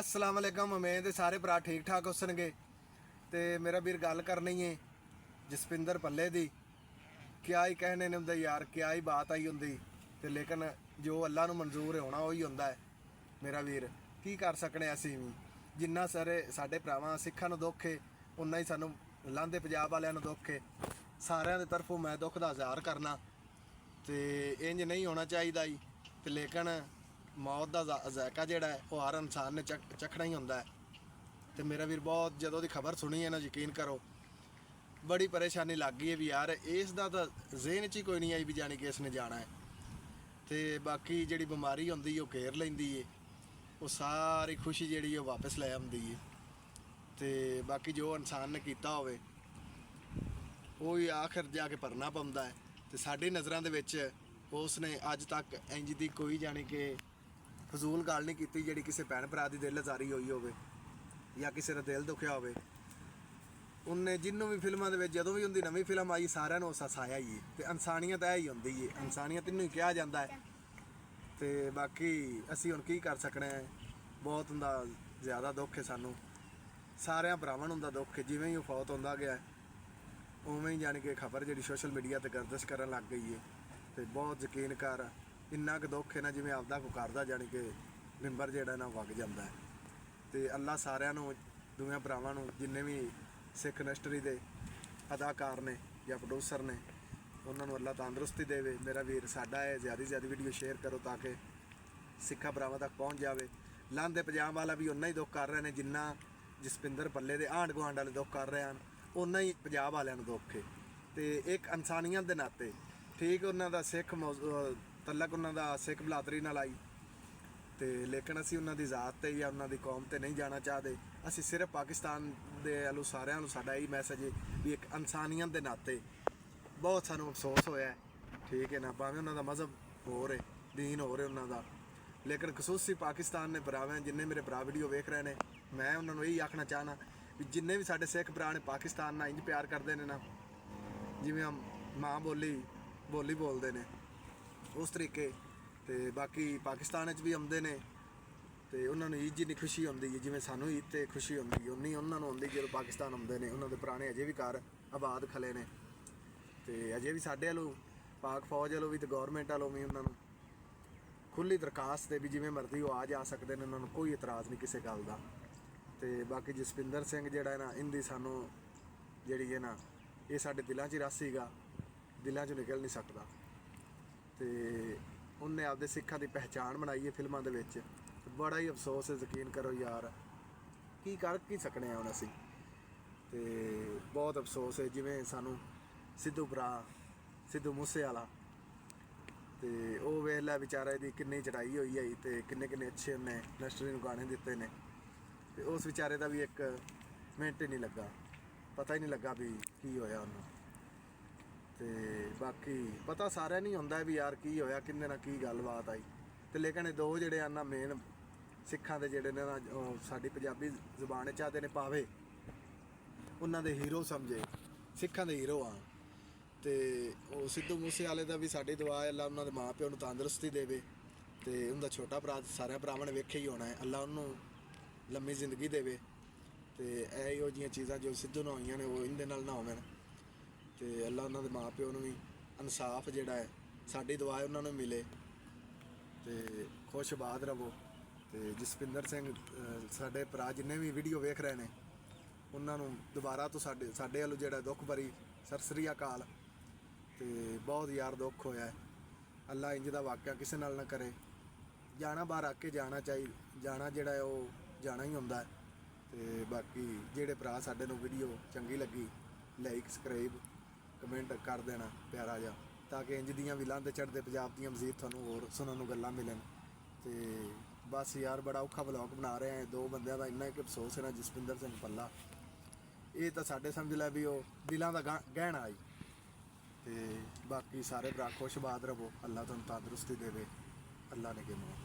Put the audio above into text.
ਅਸਲਾਮ ਅਲੈਕਮ ਮੈਂ ਦੇ ਸਾਰੇ ਭਰਾ ਠੀਕ ਠਾਕ ਹੋਸਣਗੇ। ਤੇ ਮੇਰਾ ਵੀਰ ਗੱਲ ਕਰਨੀ ਹੈ ਜਸਪਿੰਦਰ ਪੱਲੇ ਦੀ। ਕਿਆ ਹੀ ਕਹਿਣੇ ਨੇ ਹੁੰਦਾ ਯਾਰ, ਕਿਆ ਹੀ ਬਾਤ ਆਈ ਹੁੰਦੀ। ਤੇ ਲੇਕਿਨ ਜੋ ਅੱਲਾ ਨੂੰ ਮਨਜ਼ੂਰ ਹੋਣਾ, ਉਹੀ ਹੁੰਦਾ ਹੈ। ਮੇਰਾ ਵੀਰ, ਕੀ ਕਰ ਸਕਣੇ ਅਸੀਂ ਵੀ? ਜਿੰਨਾ ਸਾਰੇ ਸਾਡੇ ਭਰਾਵਾਂ ਸਿੱਖਾਂ ਨੂੰ ਦੁੱਖ ਏ ਉਨਾ ਹੀ ਸਾਨੂੰ ਲਾਂਦੇ ਪੰਜਾਬ ਵਾਲਿਆਂ ਨੂੰ ਦੁੱਖ ਏ। ਸਾਰਿਆਂ ਦੇ ਤਰਫੋਂ ਮੈਂ ਦੁੱਖ ਦਾ ਇਜ਼ਹਾਰ ਕਰਨਾ। ਤੇ ਇੰਜ ਨਹੀਂ ਹੋਣਾ ਚਾਹੀਦਾ ਜੀ। ਤੇ ਲੇਕਿਨ ਮੌਤ ਦਾ ਜ਼ਾ- ਜ਼ਾਇਕਾ ਜਿਹੜਾ ਹੈ, ਉਹ ਹਰ ਇਨਸਾਨ ਨੇ ਚੱਕ- ਚੱਖਣਾ ਹੀ ਹੁੰਦਾ ਹੈ। ਤੇ ਮੇਰਾ ਵੀਰ ਬਹੁਤ ਜਦੋਂ ਦੀ ਖਬਰ ਸੁਣੀ ਹੈ ਨਾ, ਯਕੀਨ ਕਰੋ, ਬੜੀ ਪਰੇਸ਼ਾਨੀ ਲੱਗ ਗਈ ਹੈ ਵੀ ਯਾਰ, ਇਸ ਦਾ ਤਾਂ ਜ਼ਿਹਨ 'ਚ ਹੀ ਕੋਈ ਨਹੀਂ ਆਈ ਵੀ ਜਾਣੀ ਕਿ ਇਸ ਨੇ ਜਾਣਾ ਹੈ। ਤੇ ਬਾਕੀ ਜਿਹੜੀ ਬਿਮਾਰੀ ਹੁੰਦੀ ਉਹ ਘੇਰ ਲੈਂਦੀ ਏ ਉਹ ਸਾਰੀ ਖੁਸ਼ੀ ਜਿਹੜੀ ਉਹ ਵਾਪਸ ਲੈ ਆਉਂਦੀ ਏ ਤੇ ਬਾਕੀ ਜੋ ਇਨਸਾਨ ਨੇ ਕੀਤਾ ਹੋਵੇ, ਉਹ ਹੀ ਆਖਰ ਜਾ ਕੇ ਭਰਨਾ ਪੈਂਦਾ ਹੈ। ਤੇ ਸਾਡੀ ਨਜ਼ਰਾਂ ਦੇ ਵਿੱਚ ਉਸ ਨੇ ਅੱਜ ਤੱਕ ਇੰਜ ਦੀ ਕੋਈ ਜਾਣੀ ਕਿ ਫਜ਼ੂਲ ਗੱਲ ਨਹੀਂ ਕੀਤੀ ਜਿਹੜੀ ਕਿਸੇ ਭੈਣ ਭਰਾ ਦੀ ਦਿਲ ਅਜ਼ਾਰੀ ਹੋਈ ਹੋਵੇ ਜਾਂ ਕਿਸੇ ਦਾ ਦਿਲ ਦੁਖਿਆ ਹੋਵੇ। ਉਹਨੇ ਜਿੰਨੂੰ ਵੀ ਫਿਲਮਾਂ ਦੇ ਵਿੱਚ ਜਦੋਂ ਵੀ ਹੁੰਦੀ ਨਵੀਂ ਫਿਲਮ ਆਈ, ਸਾਰਿਆਂ ਨੂੰ ਉਸ ਹਸਾਇਆ ਹੀ ਹੈ ਤੇ ਇਨਸਾਨੀਅਤ ਇਹ ਹੀ ਹੁੰਦੀ ਹੈ ਇਨਸਾਨੀਅਤ ਨੂੰ ਹੀ ਕਿਹਾ ਜਾਂਦਾ ਹੈ। ਤੇ ਬਾਕੀ ਅਸੀਂ ਹੁਣ ਕੀ ਕਰ ਸਕਣੇ ਹੈ? ਬਹੁਤ ਹੁੰਦਾ, ਜ਼ਿਆਦਾ ਦੁੱਖ ਹੈ ਸਾਨੂੰ। ਸਾਰਿਆਂ ਭਰਾਵਾਂ ਨੂੰ ਹੁੰਦਾ ਦੁੱਖ ਹੈ ਜਿਵੇਂ ਹੀ ਉਹ ਫੌਤ ਹੁੰਦਾ ਗਿਆ ਉਵੇਂ ਹੀ ਜਾਣੀ ਕਿ ਖਬਰ ਜਿਹੜੀ ਸੋਸ਼ਲ ਮੀਡੀਆ ਤੇ ਗਰਦਸ਼ ਕਰਨ ਲੱਗ ਗਈ ਹੈ ਤੇ ਬਹੁਤ ਯਕੀਨ ਕਰ ਇੰਨਾ ਕੁ ਦੁੱਖ ਹੈ ਨਾ ਜਿਵੇਂ ਆਪਦਾ ਕੋ ਕਰਦਾ ਜਾਣੀ ਕਿ ਮੈਂਬਰ ਜਿਹੜਾ ਨਾ ਵਗ ਜਾਂਦਾ ਹੈ। ਤੇ ਅੱਲਾ ਸਾਰਿਆਂ ਨੂੰ ਦੋਵੇਂ ਭਰਾਵਾਂ ਨੂੰ, ਜਿੰਨੇ ਵੀ ਸਿੱਖ ਇੰਡਸਟਰੀ ਦੇ ਅਦਾਕਾਰ ਨੇ ਜਾਂ ਪ੍ਰੋਡਿਊਸਰ ਨੇ, ਉਹਨਾਂ ਨੂੰ ਅੱਲਾ ਤੰਦਰੁਸਤੀ ਦੇਵੇ। ਮੇਰਾ ਵੀਰ ਸਾਡਾ ਹੈ, ਜ਼ਿਆਦਾ ਜ਼ਿਆਦਾ ਵੀਡੀਓ ਸ਼ੇਅਰ ਕਰੋ ਤਾਂ ਕਿ ਸਿੱਖਾਂ ਭਰਾਵਾਂ ਤੱਕ ਪਹੁੰਚ ਜਾਵੇ। ਲਾਂਦੇ ਪੰਜਾਬ ਵਾਲਾ ਵੀ ਉਨਾ ਹੀ ਦੁੱਖ ਕਰ ਰਹੇ ਨੇ ਜਿੰਨਾ ਜਸਪਿੰਦਰ ਪੱਲੇ ਦੇ ਆਂਢ ਗੁਆਂਢ ਵਾਲੇ ਦੁੱਖ ਕਰ ਰਹੇ ਹਨ। ਉਨਾ ਹੀ ਪੰਜਾਬ ਵਾਲਿਆਂ ਨੂੰ ਦੁੱਖ ਹੈ। ਤੇ ਇੱਕ ਇਨਸਾਨੀਅਤ ਦੇ ਨਾਤੇ, ਠੀਕ ਉਹਨਾਂ ਦਾ ਸਿੱਖ ਮੌਜ਼- ਤਲਕ ਉਹਨਾਂ ਦਾ ਸਿੱਖ ਬਲਾਦਰੀ ਨਾਲ ਆਈ। ਤੇ ਲੇਕਿਨ ਅਸੀਂ ਉਹਨਾਂ ਦੀ ਜ਼ਾਤ ਤੇ ਜਾਂ ਉਹਨਾਂ ਦੀ ਕੌਮ ਤੇ ਨਹੀਂ ਜਾਣਾ ਚਾਹਦੇ। ਅਸੀਂ ਸਿਰਫ ਪਾਕਿਸਤਾਨ ਦੇ ਵੱਲੋਂ ਸਾਰਿਆਂ ਨੂੰ ਸਾਡਾ ਇਹੀ ਮੈਸੇਜ ਹੈ ਵੀ ਇੱਕ ਇਨਸਾਨੀਅਤ ਦੇ ਨਾਤੇ ਬਹੁਤ ਸਾਨੂੰ ਅਫਸੋਸ ਹੋਇਆ ਠੀਕ ਹੈ ਨਾ, ਭਾਵੇਂ ਉਹਨਾਂ ਦਾ ਮਜ਼ਹਬ ਹੋਰ ਹੈ, ਦੀਨ ਹੋਰ ਹੈ ਉਹਨਾਂ ਦਾ। ਲੇਕਿਨ ਖਸੂਸੀ ਪਾਕਿਸਤਾਨ ਨੇ ਭਰਾਵਾਂ ਜਿੰਨੇ ਮੇਰੇ ਭਰਾ ਵੀਡੀਓ ਵੇਖ ਰਹੇ ਨੇ, ਮੈਂ ਉਹਨਾਂ ਨੂੰ ਇਹੀ ਆਖਣਾ ਚਾਹਨਾ ਵੀ ਜਿੰਨੇ ਵੀ ਸਾਡੇ ਸਿੱਖ ਭਰਾ ਨੇ ਪਾਕਿਸਤਾਨ ਨਾਲ ਇੰਜ ਪਿਆਰ ਕਰਦੇ ਨੇ ਨਾ, ਜਿਵੇਂ ਹਮ ਮਾਂ ਬੋਲੀ ਬੋਲੀ ਬੋਲਦੇ ਨੇ। ਉਸ ਤਰੀਕੇ। ਤੇ ਬਾਕੀ ਪਾਕਿਸਤਾਨ ਵਿੱਚ ਵੀ ਆਉਂਦੇ ਨੇ। ਤੇ ਉਹਨਾਂ ਨੂੰ ਈਦ ਜਿੰਨੀ ਖੁਸ਼ੀ ਹੁੰਦੀ ਹੈ, ਜਿਵੇਂ ਸਾਨੂੰ ਈਦ ਤੇ ਖੁਸ਼ੀ ਹੁੰਦੀ ਹੈ, ਉਨੀ ਉਹਨਾਂ ਨੂੰ ਹੁੰਦੀ ਜਦੋਂ ਪਾਕਿਸਤਾਨ ਆਉਂਦੇ ਨੇ। ਉਹਨਾਂ ਦੇ ਪੁਰਾਣੇ ਅਜੇ ਵੀ ਘਰ ਆਬਾਦ ਖਲੇ ਨੇ। ਤੇ ਅਜੇ ਵੀ ਸਾਡੇ ਵੱਲੋਂ, ਪਾਕ ਫੌਜ ਵੱਲੋਂ ਵੀ ਤੇ ਗਵਰਨਮੈਂਟ ਵੱਲੋਂ ਵੀ ਉਹਨਾਂ ਨੂੰ ਖੁੱਲੀ ਦਰਖਾਸਤ ਹੈ ਵੀ ਜਿਵੇਂ ਮਰਜ਼ੀ ਉਹ ਆ ਜਾ ਸਕਦੇ ਨੇ, ਉਹਨਾਂ ਨੂੰ ਕੋਈ ਇਤਰਾਜ਼ ਨਹੀਂ ਕਿਸੇ ਗੱਲ ਦਾ। ਤੇ ਬਾਕੀ ਜਸਪਿੰਦਰ ਸਿੰਘ ਜਿਹੜਾ ਹੈ ਨਾ, ਇਹਦੀ ਸਾਨੂੰ ਜਿਹੜੀ ਹੈ ਨਾ, ਇਹ ਸਾਡੇ ਦਿਲਾਂ 'ਚ ਹੀ ਰਸ ਸੀਗਾ। ਦਿਲਾਂ 'ਚੋਂ ਨਿਕਲ ਨਹੀਂ ਸਕਦਾ। ਤੇ ਉਹਨੇ ਆਪਦੇ ਸਿੱਖਾਂ ਦੀ ਪਹਿਚਾਣ ਬਣਾਈ ਹੈ ਫਿਲਮਾਂ ਦੇ ਵਿੱਚ। ਬੜਾ ਹੀ ਅਫਸੋਸ ਹੈ, ਯਕੀਨ ਕਰੋ ਯਾਰ। ਕੀ ਕਰ, ਕੀ ਸਕਣੇ ਆ ਹੁਣ ਅਸੀਂ? ਤੇ ਬਹੁਤ ਅਫਸੋਸ ਹੈ, ਜਿਵੇਂ ਸਾਨੂੰ ਸਿੱਧੂ ਭਰਾ, ਸਿੱਧੂ ਮੂਸੇ ਵਾਲਾ ਤੇ ਉਹ ਵੇਖ ਲੈ ਵਿਚਾਰੇ ਦੀ ਕਿੰਨੀ ਚੜਾਈ ਹੋਈ ਹੈ ਤੇ ਕਿੰਨੇ ਕਿੰਨੇ ਅੱਛੇ ਉਹਨੇ ਇੰਡਸਟਰੀ ਨੂੰ ਗਾਣੇ ਦਿੱਤੇ ਨੇ। ਤੇ ਉਸ ਵਿਚਾਰੇ ਦਾ ਵੀ ਇੱਕ ਮਿੰਟ ਹੀ ਨਹੀਂ ਲੱਗਾ। ਪਤਾ ਹੀ ਨਹੀਂ ਲੱਗਾ ਵੀ ਕੀ ਹੋਇਆ ਉਹਨੂੰ। ਤੇ ਬਾਕੀ ਪਤਾ ਸਾਰਿਆਂ ਨਹੀਂ ਹੁੰਦਾ ਵੀ ਯਾਰ ਕੀ ਹੋਇਆ, ਕਿੰਨੇ ਨਾਲ ਕੀ ਗੱਲਬਾਤ ਆਈ। ਤੇ ਲੇਕਿਨ ਇਹ ਦੋ ਜਿਹੜੇ ਆ ਨਾ ਮੇਨ ਸਿੱਖਾਂ ਦੇ ਜਿਹੜੇ ਨੇ ਨਾ, ਉਹ ਸਾਡੀ ਪੰਜਾਬੀ ਜ਼ੁਬਾਨ ਚ ਆਦੇ ਨੇ ਪਾਵੇ ਉਹਨਾਂ ਦੇ ਹੀਰੋ ਸਮਝੇ, ਸਿੱਖਾਂ ਦੇ ਹੀਰੋ ਆ। ਤੇ ਉਹ ਸਿੱਧੂ ਮੂਸੇ ਵਾਲੇ ਦਾ ਵੀ ਸਾਡੀ ਦੁਆ ਹੈ, ਅੱਲਾ ਉਹਨਾਂ ਦੇ ਮਾਪਿਆਂ ਨੂੰ ਤੰਦਰੁਸਤੀ ਦੇਵੇ ਤੇ ਉਹਦਾ ਛੋਟਾ ਭਰਾ, ਸਾਰਿਆਂ ਭਰਾਵਾਂ ਨੇ ਵੇਖਿਆ ਹੀ ਹੋਣਾ ਹੈ, ਅੱਲਾ ਉਹਨੂੰ ਲੰਮੀ ਜ਼ਿੰਦਗੀ ਦੇਵੇ। ਤੇ ਇਹ ਇਹੋ ਜਿਹੀਆਂ ਚੀਜ਼ਾਂ ਜੋ ਸਿੱਧੂ ਨਾਲ ਹੋਈਆਂ ਨੇ, ਉਹ ਇਹਦੇ ਨਾਲ ਨਾ ਹੋਵਣ। ਤੇ ਅੱਲਾ ਉਹਨਾਂ ਦੇ ਮਾਪਿਆਂ ਨੂੰ ਵੀ ਇਨਸਾਫ ਜਿਹੜਾ ਹੈ, ਸਾਡੀ ਦੁਆ ਹੈ ਉਹਨਾਂ ਨੂੰ ਮਿਲੇ। ਤੇ ਖੁਸ਼ਬਾਦ ਰਵੋ ਤੇ ਜਸਪਿੰਦਰ ਸਿੰਘ ਸਾਡੇ ਭਰਾ ਜਿੰਨੇ ਵੀ ਵੀਡੀਓ ਵੇਖ ਰਹੇ ਨੇ, ਉਹਨਾਂ ਨੂੰ ਦੁਬਾਰਾ ਤੋਂ ਸਾਡੇ ਸਾਡੇ ਵੱਲੋਂ ਜਿਹੜਾ ਦੁੱਖ ਭਰੀ ਸਰਸਰੀ ਅਕਾਲ। ਤੇ ਬਹੁਤ ਯਾਰ ਦੁੱਖ ਹੋਇਆ ਹੈ। ਅੱਲਾ ਇੰਜ ਦਾ ਵਾਕਿਆ ਕਿਸੇ ਨਾਲ ਨਾ ਕਰੇ। ਜਾਣਾ ਬਾਹਰ ਆ ਕੇ ਜਾਣਾ ਚਾਹੀ, ਜਾਣਾ ਜਿਹੜਾ ਉਹ ਜਾਣਾ ਹੀ ਹੁੰਦਾ ਹੈ। ਤੇ ਬਾਕੀ ਜਿਹੜੇ ਭਰਾ ਸਾਡੇ ਨੂੰ ਵੀਡੀਓ ਚੰਗੀ ਲੱਗੀ ਲਾਈਕ ਸਬਸਕ੍ਰਾਈਬ ਕਮੈਂਟ ਕਰ ਦੇਣਾ ਪਿਆਰਾ ਜਿਹਾ, ਤਾਂ ਕਿ ਇੰਜ ਦੀਆਂ ਵੀ ਲੰਦ ਚੜਦੇ ਪੰਜਾਬ ਦੀਆਂ ਮਜ਼ੀਦ ਤੁਹਾਨੂੰ ਹੋਰ ਸੁਣਨ ਨੂੰ ਗੱਲਾਂ ਮਿਲਣ। ਤੇ ਬਸ ਯਾਰ, ਬੜਾ ਔਖਾ ਵਲੌਗ ਬਣਾ ਰਹੇ ਆ ਦੋ ਬੰਦਿਆਂ ਦਾ, ਇੰਨਾ ਇੱਕ ਅਫਸੋਸ ਹੈ ਨਾ ਜਸਪਿੰਦਰ ਸਿੰਘ ਪੱਲਾ। ਇਹ ਤਾਂ ਸਾਡੇ ਸਮਝ ਲੈ ਵੀ ਉਹ ਦਿਲਾਂ ਦਾ ਗਾਹ- ਗਹਿਣਾ ਆਈ ਤੇ ਬਾਕੀ ਸਾਰੇ ਭਰਾ ਖੁਸ਼ਬਾਦ ਰਵੋ ਅੱਲਾ ਤੁਹਾਨੂੰ ਤੰਦਰੁਸਤੀ ਦੇਵੇ, ਅੱਲਾ ਨੇ ਕਿਨੂੰ